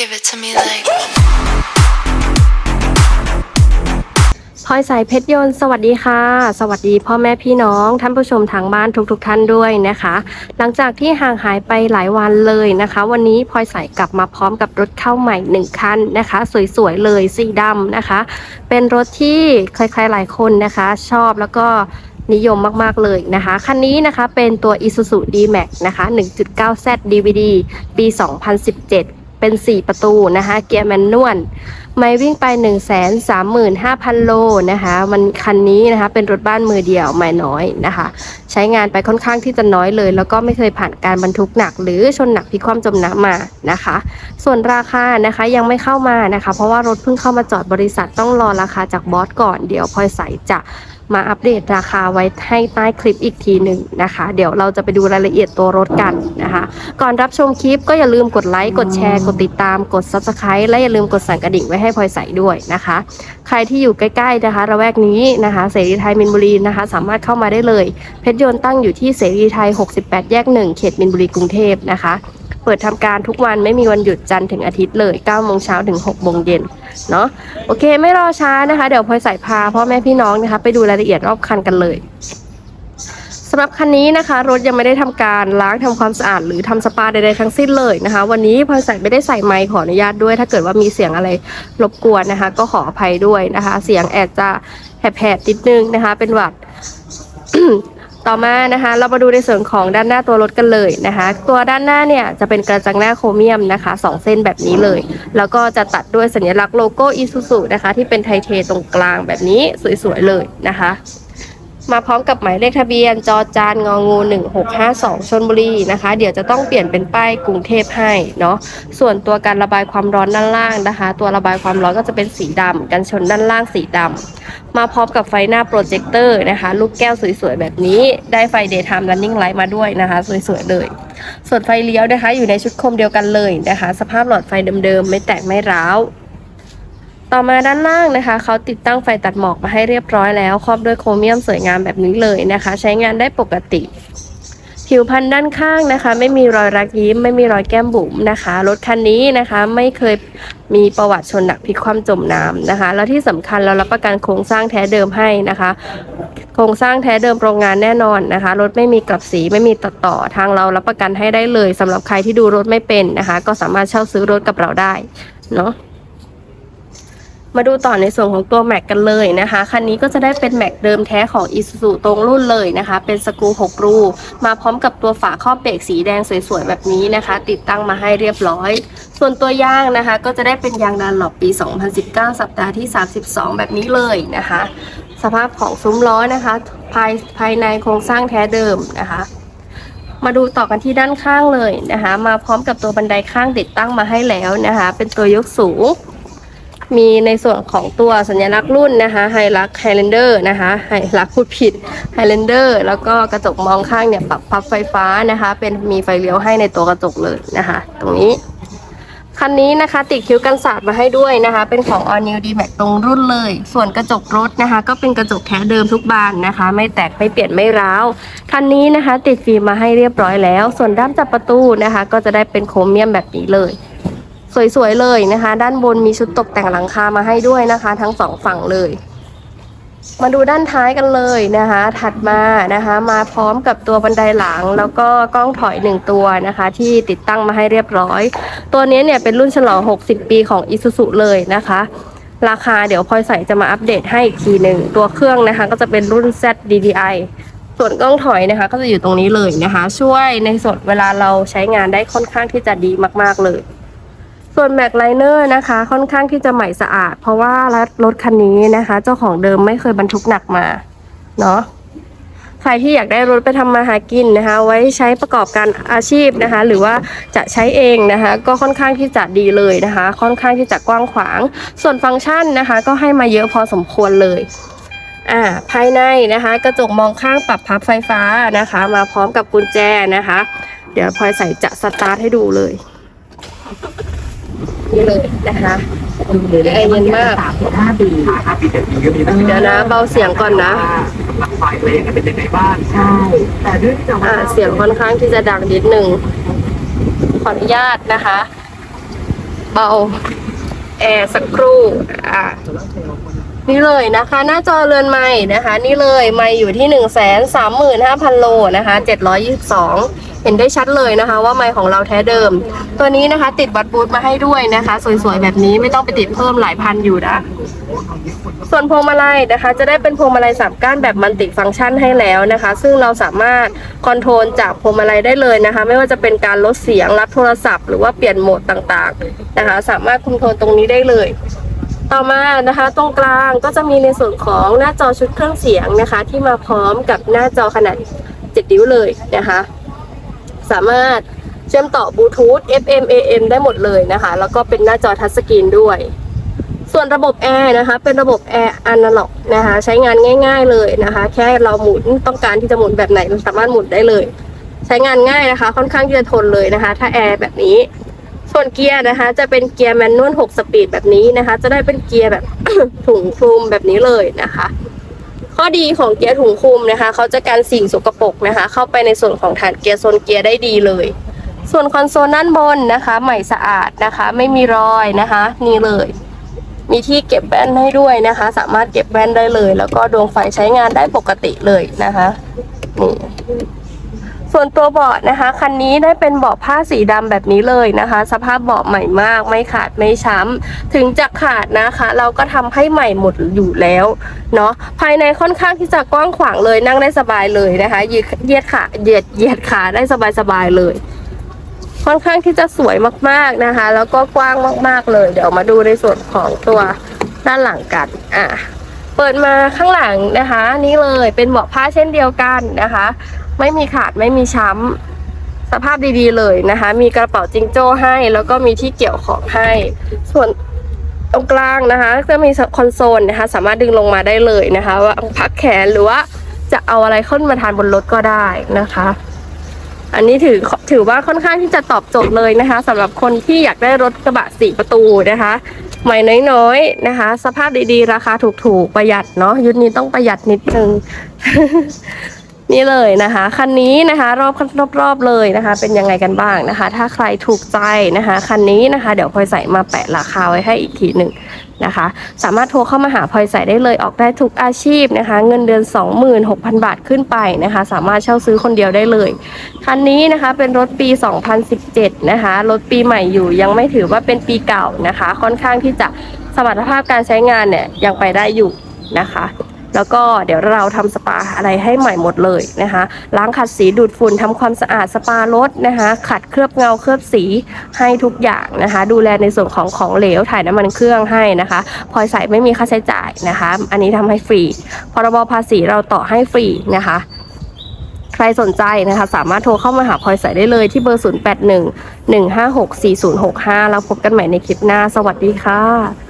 Give it to me like. พลอยสายเพชรยนต์สวัสดีค่ะ สวัสดีพ่อแม่พี่น้อง ท่านผู้ชมทางบ้านทุกๆทท่านด้วยนะคะ หลังจากที่ห่างหายไปหลายวันเลยนะคะ วันนี้พลอยสายกลับมาพร้อมกับรถเข้าใหม่หนึ่งคันนะคะ สวยๆเลยสีดำนะคะ เป็นรถที่ใครๆหลายคนนะคะ ชอบแล้วก็นิยมมาก ๆ เลยนะคะ คันนี้นะคะเป็นตัว Isuzu D-Max นะคะ 1.9Z DVD ปี 2017 เป็น 4 ประตูนะคะ เกียร์แมนนวลไม่วิ่งไป 1 3 5 0 0 0 โลนะคะมันคันนี้นะคะเป็นรถบ้านมือเดียวไม่น้อยนะคะ ใช้งานไปค่อนข้างที่จะน้อยเลย แล้วก็ไม่เคยผ่านการบรรทุกหนัก หรือชนหนักพิคว่ำจมน้ำมานะคะ ส่วนราคานะคะยังไม่เข้ามานะคะ เพราะว่ารถเพิ่งเข้ามาจอดบริษัทต้องรอราคาจากบอสก่อนเดี๋ยวพลอยใสจะ มาอัปเดตราคาไว้ให้ใต้คลิปอีกทีหนึ่งนะคะ เดี๋ยวเราจะไปดูรายละเอียดตัวรถกันนะคะ ก่อนรับชมคลิปก็อย่าลืมกดไลค์กดแชร์กดติดตามกด subscribe และอย่าลืมกดสั่นกระดิ่งไว้ให้พลอยใส่ด้วยนะคะ ใครที่อยู่ใกล้ๆนะคะระแวกนี้นะคะเสรีไทยมินบุรีนะคะ สามารถเข้ามาได้เลย เพชรยนต์ตั้งอยู่ที่เสรีไทย 68 แยก 1 เขตมินบุรีกรุงเทพนะคะเปิดทำการทุกวันไม่มีวันหยุดจันทร์ถึงอาทิตย์เลย9โมงเช้าถึง6โมงเย็นเนาะโอเคไม่รอช้านะคะ เดี๋ยวพลอยใส่พาพ่อแม่พี่น้องนะคะ ไปดูรายละเอียดรอบคันกันเลยสำหรับคันนี้นะคะ รถยังไม่ได้ทำการล้างทำความสะอาดหรือทำสปาใดๆทั้งสิ้นเลยนะคะ วันนี้พลอยใส่ไม่ได้ใส่ไมค์ขออนุญาตด้วย ถ้าเกิดว่ามีเสียงอะไรรบกวนนะคะ ก็ขออภัยด้วยนะคะ เสียงแอดจะแหบๆนิดนึงนะคะ เป็นหวัด ต่อมานะคะ เรามาดูในส่วนของด้านหน้าตัวรถกันเลยนะคะ ตัวด้านหน้าเนี่ยจะเป็นกระจังหน้าโครเมียมนะคะสองเส้นแบบนี้เลย แล้วก็จะตัดด้วยสัญลักษณ์โลโก้อิซูซุนะคะ ที่เป็นไทเทตรงกลางแบบนี้สวยๆเลยนะคะ มาพร้อมกับหมายเลขทะเบียนจอจานงองู 1652ชนบุรีนะคะ เดี๋ยวจะต้องเปลี่ยนเป็นป้ายกรุงเทพให้เนาะส่วนตัวการระบายความร้อนด้านล่างนะคะ ตัวระบายความร้อนก็จะเป็นสีดำกันชนด้านล่างสีดำ มาพร้อมกับไฟหน้าโปรเจคเตอร์นะคะ ลูกแก้วสวยๆ แบบนี้ ได้ไฟ Daytime Running Light มาด้วยนะคะ สวยๆ เลย ส่วนไฟเลี้ยวนะคะ อยู่ในชุดโคมเดียวกันเลยนะคะ สภาพหลอดไฟเดิมๆ ไม่แตกไม่ร้าว ต่อมาด้านล่างนะคะ เขาติดตั้งไฟตัดหมอกมาให้เรียบร้อยแล้ว ครอบด้วยโครเมียมสวยงามแบบนี้เลยนะคะ ใช้งานได้ปกติ ผิวพันธุ์ด้านข้างนะคะ ไม่มีรอยรักยิ้ม ไม่มีรอยแก้มบุ๋มนะคะ รถคันนี้นะคะไม่เคยมีประวัติชนหนักพลิกคว่ำจมน้ำนะคะ แล้วที่สำคัญเรารับประกันโครงสร้างแท้เดิมให้นะคะ โครงสร้างแท้เดิมโรงงานแน่นอนนะคะ รถไม่มีกลับสีไม่มีตัดต่อทางเรารับประกันให้ได้เลยสำหรับใครที่ดูรถไม่เป็นนะคะ ก็สามารถเช่าซื้อรถกับเราได้เนาะ มาดูต่อในส่วนของตัวแม็กกันเลยนะคะ คันนี้ก็จะได้เป็นแม็กเดิมแท้ของ Isuzu ตรงรุ่นเลยนะคะ เป็นสกรู6รูมาพร้อมกับตัวฝาครอบเบรกสีแดงสวยๆ แบบนี้นะคะ ติดตั้งมาให้เรียบร้อย ส่วนตัวยางนะคะ ก็จะได้เป็นยางดันหลบปี 2019 สัปดาห์ที่ 32 แบบนี้เลยนะคะ สภาพของซุ้มล้อนะคะ ภายภายในโครงสร้างแท้เดิมนะคะมาดูต่อกันที่ด้านข้างเลยนะคะ มาพร้อมกับตัวบันไดข้างติดตั้งมาให้แล้วนะคะ เป็นตัวยกสูง มีในส่วนของตัวสัญลักษณ์รุ่นนะคะไฮลักไฮแลนเดอร์นะคะไฮลักพูดผิดไฮแลนเดอร์แล้วก็กระจกมองข้างเนี่ยปรับพับไฟฟ้านะคะ เป็นมีไฟเลี้ยวให้ในตัวกระจกเลยนะคะ ตรงนี้คันนี้นะคะติดคิ้วกันสาดมาให้ด้วยนะคะ เป็นของ All New D Max ตรงรุ่นเลย ส่วนกระจกรถนะคะ ก็เป็นกระจกแท้เดิมทุกบานนะคะ ไม่แตกไม่เปลี่ยนไม่ร้าวคันนี้นะคะ ติดฟิล์มมาให้เรียบร้อยแล้ว ส่วนด้านจับประตูนะคะ ก็จะได้เป็นโครเมียมแบบนี้เลย สวยๆเลยนะคะ ด้านบนมีชุดตกแต่งหลังคามาให้ด้วยนะคะ ทั้งสองฝั่งเลย มาดูด้านท้ายกันเลยนะคะ ถัดมานะคะ มาพร้อมกับตัวบันไดหลัง แล้วก็กล้องถอยหนึ่งตัวนะคะ ที่ติดตั้งมาให้เรียบร้อย ตัวนี้เนี่ยเป็นรุ่นฉลอง 60 ปีของ Isuzu เลยนะคะ ราคาเดี๋ยวพลอยใส่จะมาอัปเดตให้อีกทีหนึ่งตัวเครื่องนะคะ ก็จะเป็นรุ่น Z DDI ส่วนกล้องถอยนะคะก็จะอยู่ตรงนี้เลยนะคะ ช่วยในส่วนเวลาเราใช้งานได้ค่อนข้างที่จะดีมาก ๆ เลย ส่วนแม็กไลเนอร์นะคะ ค่อนข้างที่จะใหม่สะอาด เพราะว่ารถคันนี้นะคะ เจ้าของเดิมไม่เคยบรรทุกหนักมาเนาะใครที่อยากได้รถไปทำมาหากินนะคะ ไว้ใช้ประกอบการอาชีพนะคะ หรือว่าจะใช้เองนะคะ ก็ค่อนข้างที่จะดีเลยนะคะ ค่อนข้างที่จะกว้างขวาง ส่วนฟังก์ชันนะคะ ก็ให้มาเยอะพอสมควรเลยอ่าภายในนะคะ กระจกมองข้างปรับพับไฟฟ้านะคะ มาพร้อมกับกุญแจนะคะ เดี๋ยวพลอยใส่จะสตาร์ทให้ดูเลย นี่เลยนะคะแอร์เย็นมากห้าปีห้าปีเจ็ดปีก็มีนะเดี๋ยวนะเบาเสียงก่อนนะหลักไฟเพลงเป็นยังไงบ้างใช่แต่เนื่องจากอ่าว่าเสียงค่อนข้างที่จะดังนิดนึงขออนุญาตนะคะ เบาแอร์สักครู่อ่านี่เลยนะคะ หน้าจอเรือนไม้นะคะ นี่เลยไม้อยู่ที่หนึ่งแสนสามหมื่นห้าพันโลนะคะเจ็ดร้อยยี่สิบสอง เห็นได้ชัดเลยนะคะ ว่าไม้ของเราแท้เดิม ตัวนี้นะคะ ติดบัตบูทมาให้ด้วยนะคะ สวยๆแบบนี้ไม่ต้องไปติดเพิ่มหลายพันอยู่นะส่วนพวงมาลัยนะคะ จะได้เป็นพวงมาลัยสามก้านแบบมัลติฟังก์ชันให้แล้วนะคะ ซึ่งเราสามารถคอนโทรลจากพวงมาลัยได้เลยนะคะ ไม่ว่าจะเป็นการลดเสียงรับโทรศัพท์ หรือว่าเปลี่ยนโหมดต่างๆนะคะ สามารถคอนโทรลตรงนี้ได้เลยต่อมานะคะตรงกลางก็จะมีในส่วนของหน้าจอชุดเครื่องเสียงนะคะ ที่มาพร้อมกับหน้าจอขนาด 7 นิ้วเลยนะคะ สามารถเชื่อมต่อบลูทูธ FM AM ได้หมดเลยนะคะ แล้วก็เป็นหน้าจอทัชสกรีนด้วย ส่วนระบบแอร์นะคะ เป็นระบบแอร์อนาล็อกนะคะ ใช้งานง่าย ๆเลยนะคะ แค่เราหมุนต้องการที่จะหมุนแบบไหนเราสามารถหมุนได้เลย ใช้งานง่ายนะคะ ค่อนข้างที่จะทนเลยนะคะ ถ้าแอร์แบบนี้ ส่วนเกียร์นะคะ จะเป็นเกียร์แมนนวล6สปีดแบบนี้นะคะ จะได้เป็นเกียร์แบบ ถุงคลุมแบบนี้เลยนะคะ ข้อดีของเกียร์ถุงคลุมนะคะเขาจะกันสิ่งสกปรกนะคะ เข้าไปในส่วนของฐานเกียร์โซนเกียร์ได้ดีเลย ส่วนคอนโซลด้านบนนะคะ ใหม่สะอาดนะคะ ไม่มีรอยนะคะ นี่เลย มีที่เก็บแว่นให้ด้วยนะคะ สามารถเก็บแว่นได้เลย แล้วก็ดวงไฟใช้งานได้ปกติเลยนะคะนี่ ส่วนตัวเบาะนะคะ คันนี้ได้เป็นเบาะผ้าสีดำแบบนี้เลยนะคะ สภาพเบาะใหม่มากไม่ขาดไม่ช้ำถึงจะขาดนะคะ เราก็ทำให้ใหม่หมดอยู่แล้วเนาะภายในค่อนข้างที่จะกว้างขวางเลยนั่งได้สบายเลยนะคะยืดเหยียดขาเหยียดเหยียดขาได้สบายๆเลยค่อนข้างที่จะสวยมากๆนะคะ แล้วก็กว้างมากๆเลย เดี๋ยวมาดูในส่วนของตัวด้านหลังกันอะเปิดมาข้างหลังนะคะ นี่เลยเป็นเบาะผ้าเช่นเดียวกันนะคะ ไม่มีขาดไม่มีช้ำสภาพดีๆเลยนะคะ มีกระเป๋าจิงโจ้ให้ แล้วก็มีที่เกี่ยวของให้ ส่วนตรงกลางนะคะจะมีคอนโซลนะคะ สามารถดึงลงมาได้เลยนะคะว่าพักแขนหรือว่าจะเอาอะไรขึ้นมาทานบนรถก็ได้นะคะ อันนี้ถือถือว่าค่อนข้างที่จะตอบโจทย์เลยนะคะสำหรับคนที่อยากได้รถกระบะสี่ประตูนะคะใหม่น้อยๆนะคะ สภาพดีๆ ราคาถูกๆ ประหยัดเนาะยุคนี้ต้องประหยัดนิดนึง นี่เลยนะคะคันนี้นะคะรอบรอบๆเลยนะคะ เป็นยังไงกันบ้างนะคะ ถ้าใครถูกใจนะคะคันนี้นะคะ เดี๋ยวพลอยใส่มาแปะราคาไว้ให้อีกทีหนึ่งนะคะ สามารถโทรเข้ามาหาพลอยใส่ได้เลยออกได้ทุกอาชีพนะคะ เงินเดือน 26,000 บาทขึ้นไปนะคะ สามารถเช่าซื้อคนเดียวได้เลยคันนี้นะคะเป็นรถปี 2017 นะคะรถปีใหม่อยู่ยังไม่ถือว่าเป็นปีเก่านะคะ ค่อนข้างที่จะสมรรถภาพการใช้งานเนี่ยยังไปได้อยู่นะคะ แล้วก็เดี๋ยวเราทำสปาอะไรให้ใหม่หมดเลยนะคะล้างขัดสีดูดฝุ่นทำความสะอาดสปารถนะคะ ขัดเคลือบเงาเคลือบสีให้ทุกอย่างนะคะ ดูแลในส่วนของของเหลวถ่ายน้ำมันเครื่องให้นะคะพลอยใส่ไม่มีค่าใช้จ่ายนะคะ อันนี้ทำให้ฟรีพรบภาษีเราต่อให้ฟรีนะคะใครสนใจนะคะสามารถโทรเข้ามาหาพลอยใส่ได้เลยที่เบอร์ 081 156 4065 แล้วพบกันใหม่ในคลิปหน้า สวัสดีค่ะ